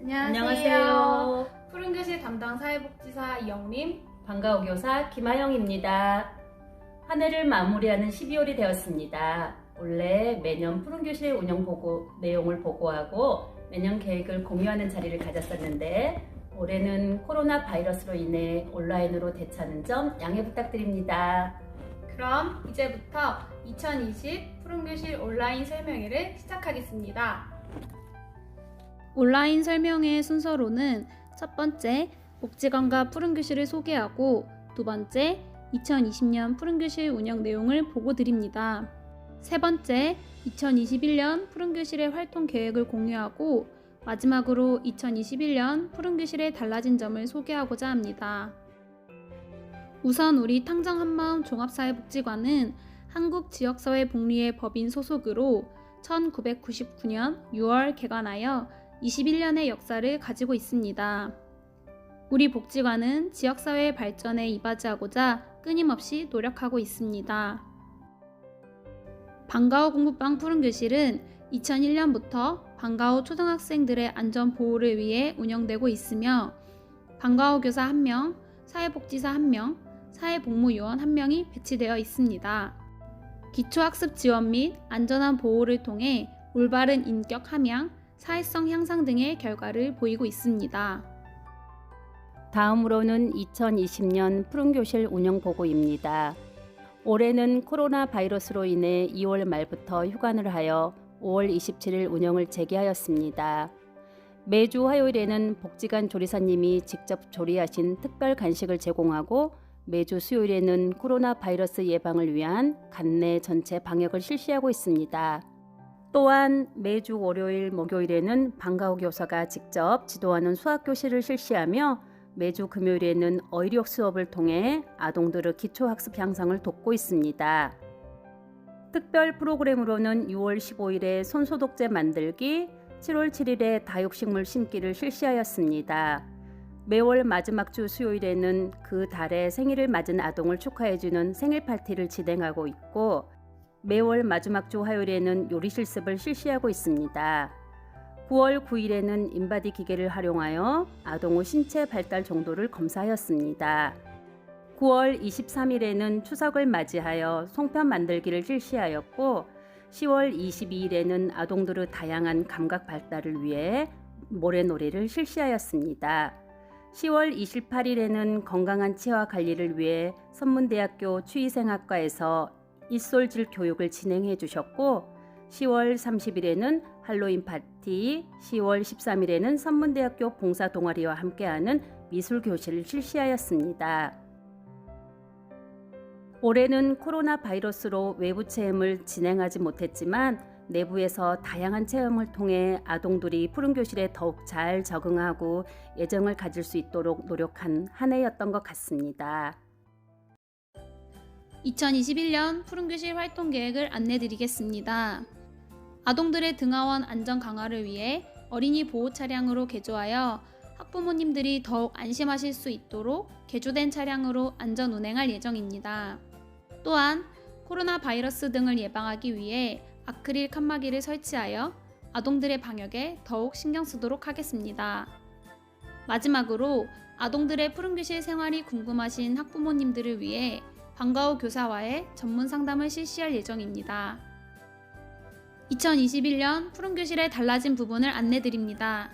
안녕하세요. 안녕하세요. 푸른 교실 담당 사회복지사 이영림. 방과후 교사 김아영입니다. 한 해를 마무리하는 12월이 되었습니다. 원래 매년 푸른 교실 운영 보고 내용을 보고하고 매년 계획을 공유하는 자리를 가졌었는데 올해는 코로나 바이러스로 인해 온라인으로 대처하는 점 양해 부탁드립니다. 그럼 이제부터 2020 푸른교실 온라인 설명회를 시작하겠습니다. 온라인 설명회 순서로는 첫 번째 복지관과 푸른 교실을 소개하고 두 번째 2020년 푸른 교실 운영 내용을 보고 드립니다. 세 번째 2021년 푸른 교실의 활동 계획을 공유하고 마지막으로 2021년 푸른 교실의 달라진 점을 소개하고자 합니다. 우선 우리 탕정 한마음 종합사회복지관은 한국 지역사회 복리의 법인 소속으로 1999년 6월 개관하여 21년의 역사를 가지고 있습니다. 우리 복지관은 지역사회의 발전에 이바지하고자 끊임없이 노력하고 있습니다. 방과후 공부방 푸른 교실은 2001년부터 방과후 초등학생들의 안전 보호를 위해 운영되고 있으며 방과후 교사 1명, 사회복지사 1명, 사회복무요원 1명이 배치되어 있습니다. 기초학습 지원 및 안전한 보호를 통해 올바른 인격 함양, 사회성 향상 등의 결과를 보이고 있습니다. 다음으로는 2020년 푸른교실 운영 보고입니다. 올해는 코로나 바이러스로 인해 2월 말부터 휴관을 하여 5월 27일 운영을 재개하였습니다. 매주 화요일에는 복지관 조리사님이 직접 조리하신 특별 간식을 제공하고 매주 수요일에는 코로나 바이러스 예방을 위한 간내 전체 방역을 실시하고 있습니다. 또한 매주 월요일, 목요일에는 방과후 교사가 직접 지도하는 수학 교실을 실시하며 매주 금요일에는 어휘력 수업을 통해 아동들의 기초 학습 향상을 돕고 있습니다. 특별 프로그램으로는 6월 15일에 손소독제 만들기, 7월 7일에 다육식물 심기를 실시하였습니다. 매월 마지막 주 수요일에는 그 달에 생일을 맞은 아동을 축하해주는 생일 파티를 진행하고 있고, 매월 마지막 주 화요일에는 요리 실습을 실시하고 있습니다. 9월 9일에는 인바디 기계를 활용하여 아동의 신체 발달 정도를 검사하였습니다. 9월 23일에는 추석을 맞이하여 송편 만들기를 실시하였고 10월 22일에는 아동들의 다양한 감각 발달을 위해 모래놀이를 실시하였습니다. 10월 28일에는 건강한 치아 관리를 위해 선문대학교 추위생학과에서 입솔질 교육을 진행해 주셨고 10월 30일에는 할로윈 파티, 10월 13일에는 선문대학교 봉사 동아리와 함께하는 미술 교실을 실시하였습니다. 올해는 코로나 바이러스로 외부 체험을 진행하지 못했지만 내부에서 다양한 체험을 통해 아동들이 푸른 교실에 더욱 잘 적응하고 애정을 가질 수 있도록 노력한 한 해였던 것 같습니다. 2021년 푸른교실 활동 계획을 안내드리겠습니다. 아동들의 등하원 안전 강화를 위해 어린이 보호 차량으로 개조하여 학부모님들이 더욱 안심하실 수 있도록 개조된 차량으로 안전 운행할 예정입니다. 또한 코로나 바이러스 등을 예방하기 위해 아크릴 칸막이를 설치하여 아동들의 방역에 더욱 신경 쓰도록 하겠습니다. 마지막으로 아동들의 푸른교실 생활이 궁금하신 학부모님들을 위해 방과후 교사와의 전문 상담을 실시할 예정입니다. 2021년 푸른 교실의 달라진 부분을 안내드립니다.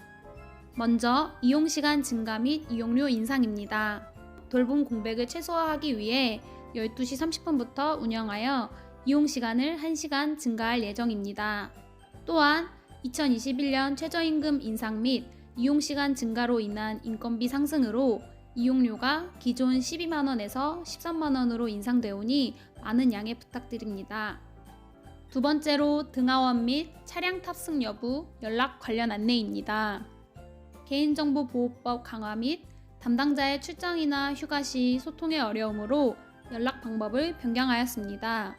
먼저 이용 시간 증가 및 이용료 인상입니다. 돌봄 공백을 최소화하기 위해 12시 30분부터 운영하여 이용 시간을 1시간 증가할 예정입니다. 또한 2021년 최저임금 인상 및 이용 시간 증가로 인한 인건비 상승으로 이용료가 기존 12만원에서 13만원으로 인상되오니 많은 양해 부탁드립니다. 두 번째로 등하원 및 차량 탑승 여부 연락 관련 안내입니다. 개인정보보호법 강화 및 담당자의 출장이나 휴가 시 소통의 어려움으로 연락 방법을 변경하였습니다.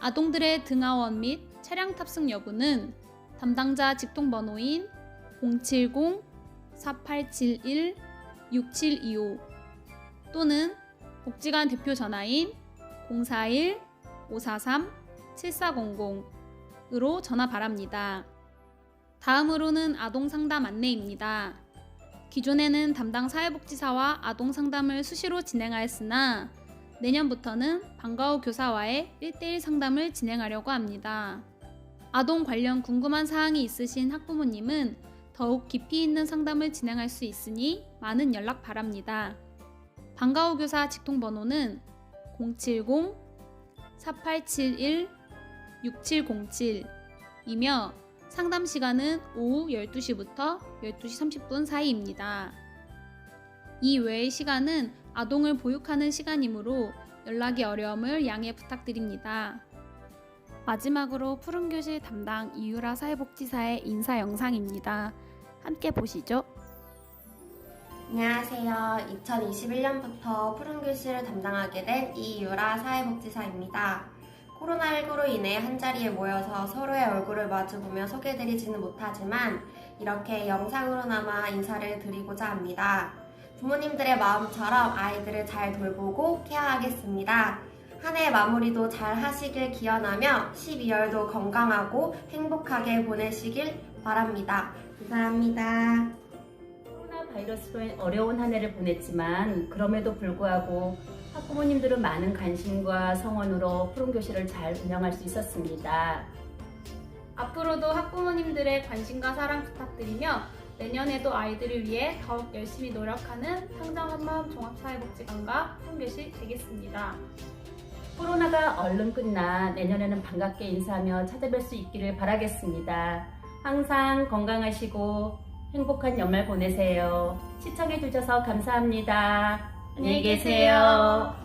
아동들의 등하원 및 차량 탑승 여부는 담당자 직통번호인 070-4871-6725 또는 복지관 대표 전화인 041-543-7400으로 전화 바랍니다. 다음으로는 아동 상담 안내입니다. 기존에는 담당 사회복지사와 아동 상담을 수시로 진행하였으나 내년부터는 방과후 교사와의 1대1 상담을 진행하려고 합니다. 아동 관련 궁금한 사항이 있으신 학부모님은 더욱 깊이 있는 상담을 진행할 수 있으니 많은 연락 바랍니다. 방과후 교사 직통 번호는 070-4871-6707이며 상담 시간은 오후 12시부터 12시 30분 사이입니다. 이 외의 시간은 아동을 보육하는 시간이므로 연락이 어려움을 양해 부탁드립니다. 마지막으로 푸른교실 담당 이유라 사회복지사의 인사 영상입니다. 함께 보시죠. 안녕하세요. 2021년부터 푸른교실을 담당하게 된 이유라 사회복지사입니다. 코로나19로 인해 한자리에 모여서 서로의 얼굴을 마주보며 소개드리지는 못하지만 이렇게 영상으로나마 인사를 드리고자 합니다. 부모님들의 마음처럼 아이들을 잘 돌보고 케어하겠습니다. 한 해 마무리도 잘 하시길 기원하며 12월도 건강하고 행복하게 보내시길 바랍니다. 감사합니다. 코로나 바이러스로 어려운 한 해를 보냈지만 그럼에도 불구하고 학부모님들은 많은 관심과 성원으로 푸른교실을 잘 운영할 수 있었습니다. 앞으로도 학부모님들의 관심과 사랑 부탁드리며 내년에도 아이들을 위해 더욱 열심히 노력하는 상정 한마음 종합사회복지관과 푸른교실 되겠습니다. 코로나가 얼른 끝나 내년에는 반갑게 인사하며 찾아뵐 수 있기를 바라겠습니다. 항상 건강하시고 행복한 연말 보내세요. 시청해주셔서 감사합니다. 안녕히 계세요.